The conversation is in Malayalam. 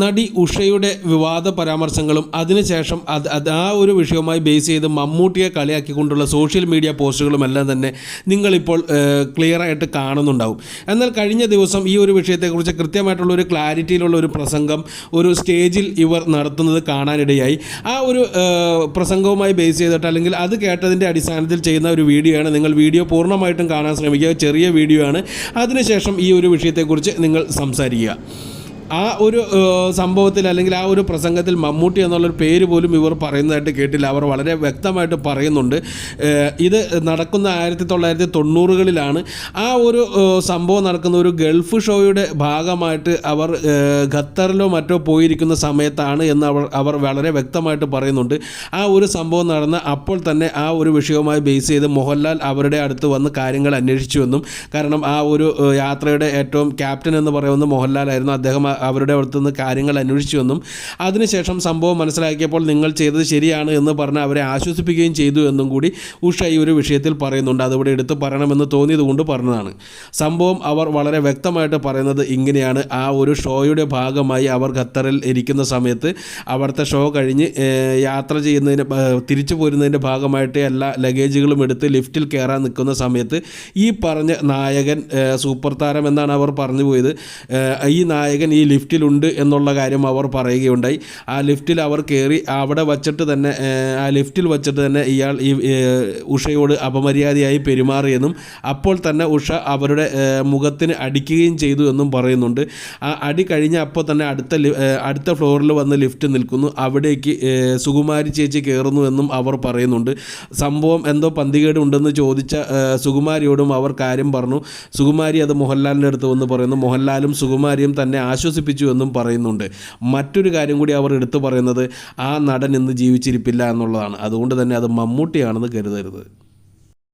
നടി ഉഷയുടെ വിവാദ പരാമർശങ്ങളും അതിനുശേഷം അത് അത് ആ ഒരു വിഷയവുമായി ബേസ് ചെയ്ത് മമ്മൂട്ടിയെ കളിയാക്കിക്കൊണ്ടുള്ള സോഷ്യൽ മീഡിയ പോസ്റ്റുകളും എല്ലാം തന്നെ നിങ്ങളിപ്പോൾ ക്ലിയറായിട്ട് കാണുന്നുണ്ടാവും. എന്നാൽ കഴിഞ്ഞ ദിവസം ഈ ഒരു വിഷയത്തെക്കുറിച്ച് കൃത്യമായിട്ടുള്ള ഒരു ക്ലാരിറ്റിയിലുള്ള ഒരു പ്രസംഗം ഒരു സ്റ്റേജിൽ ഇവർ നടത്തുന്നത് കാണാനിടയായി. ആ ഒരു പ്രസംഗവുമായി ബേസ് ചെയ്തിട്ട് അല്ലെങ്കിൽ അത് കേട്ടതിന്റെ അടിസ്ഥാനത്തിൽ ചെയ്യുന്ന ഒരു വീഡിയോ ആണ് നിങ്ങൾ വീഡിയോ പൂർണമായിട്ടും കാണാൻ ശ്രമിക്കുക. ചെറിയ വീഡിയോ ആണ്. അതിനുശേഷം ഈ ഒരു വിഷയത്തെക്കുറിച്ച് നിങ്ങൾ സംസാരിക്കുക. ആ ഒരു സംഭവത്തിൽ അല്ലെങ്കിൽ ആ ഒരു പ്രസംഗത്തിൽ മമ്മൂട്ടി എന്നുള്ളൊരു പേര് പോലും ഇവർ പറയുന്നതായിട്ട് കേട്ടില്ല. അവർ വളരെ വ്യക്തമായിട്ട് പറയുന്നുണ്ട്. ഇത് നടക്കുന്ന ആയിരത്തി തൊള്ളായിരത്തി തൊണ്ണൂറുകളിലാണ് ആ ഒരു സംഭവം നടക്കുന്ന ഒരു ഗൾഫ് ഷോയുടെ ഭാഗമായിട്ട് അവർ ഖത്തറിലോ മറ്റോ പോയിരിക്കുന്ന സമയത്താണ് എന്ന് അവർ അവർ വളരെ വ്യക്തമായിട്ട് പറയുന്നുണ്ട്. ആ ഒരു സംഭവം നടന്ന അപ്പോൾ തന്നെ ആ ഒരു വിഷയവുമായി ബേസ് ചെയ്ത് മോഹൻലാൽ അവരുടെ അടുത്ത് വന്ന് കാര്യങ്ങൾ അന്വേഷിച്ചുവെന്നും കാരണം ആ ഒരു യാത്രയുടെ ഏറ്റവും ക്യാപ്റ്റൻ എന്ന് പറയുന്നത് മോഹൻലാലായിരുന്നു. അദ്ദേഹം അവരുടെ അടുത്തുനിന്ന് കാര്യങ്ങൾ അന്വേഷിച്ചുവെന്നും അതിനുശേഷം സംഭവം മനസ്സിലാക്കിയപ്പോൾ നിങ്ങൾ ചെയ്തത് ശരിയാണ് എന്ന് പറഞ്ഞ് അവരെ ആശ്വസിപ്പിക്കുകയും ചെയ്തു എന്നും കൂടി ഉഷ ഈ ഒരു വിഷയത്തിൽ പറയുന്നുണ്ട്. അതിവിടെ എടുത്ത് പറയണമെന്ന് തോന്നിയത് കൊണ്ട് പറഞ്ഞതാണ്. സംഭവം അവർ വളരെ വ്യക്തമായിട്ട് പറയുന്നത് ഇങ്ങനെയാണ്. ആ ഒരു ഷോയുടെ ഭാഗമായി അവർ ഖത്തറിൽ ഇരിക്കുന്ന സമയത്ത് അവിടുത്തെ ഷോ കഴിഞ്ഞ് യാത്ര ചെയ്യുന്നതിന് തിരിച്ചു പോരുന്നതിന്റെ ഭാഗമായിട്ട് എല്ലാ ലഗേജുകളും എടുത്ത് ലിഫ്റ്റിൽ കയറാൻ നിൽക്കുന്ന സമയത്ത് ഈ പറഞ്ഞ നായകൻ സൂപ്പർ താരം എന്നാണ് അവർ പറഞ്ഞു പോയത്. ഈ നായകൻ ഈ ലിഫ്റ്റിലുണ്ട് എന്നുള്ള കാര്യം അവർ പറയുകയുണ്ടായി. ആ ലിഫ്റ്റിൽ അവർ കയറി അവിടെ വച്ചിട്ട് തന്നെ ആ ലിഫ്റ്റിൽ വച്ചിട്ട് തന്നെ ഇയാൾ ഈ ഉഷയോട് അപമര്യാദയായി പെരുമാറിയെന്നും അപ്പോൾ തന്നെ ഉഷ അവരുടെ മുഖത്തിന് അടിക്കുകയും ചെയ്തു എന്നും പറയുന്നുണ്ട്. ആ അടി കഴിഞ്ഞ അപ്പോൾ തന്നെ അടുത്ത അടുത്ത ഫ്ലോറിൽ വന്ന് ലിഫ്റ്റ് നിൽക്കുന്നു. അവിടേക്ക് സുകുമാരി ചേച്ചി കയറുന്നു എന്നും അവർ പറയുന്നുണ്ട്. സംഭവം എന്തോ പന്തികേട് ഉണ്ടെന്ന് ചോദിച്ച സുകുമാരിയോടും അവർ കാര്യം പറഞ്ഞു. സുകുമാരി അത് മോഹൻലാലിന്റെ അടുത്ത് വന്ന് പറയുന്നു. മോഹൻലാലും സുകുമാരിയും തന്നെ ആശ്വസിപ്പിച്ചു. എന്നും പറയുന്നുണ്ട്. മറ്റൊരു കാര്യം കൂടി അവർ എടുത്തു പറയുന്നത് ആ നടൻ ഇന്ന് ജീവിച്ചിരിപ്പില്ല എന്നുള്ളതാണ്. അതുകൊണ്ട് തന്നെ അത് മമ്മൂട്ടിയാണെന്ന് കരുതരുത്.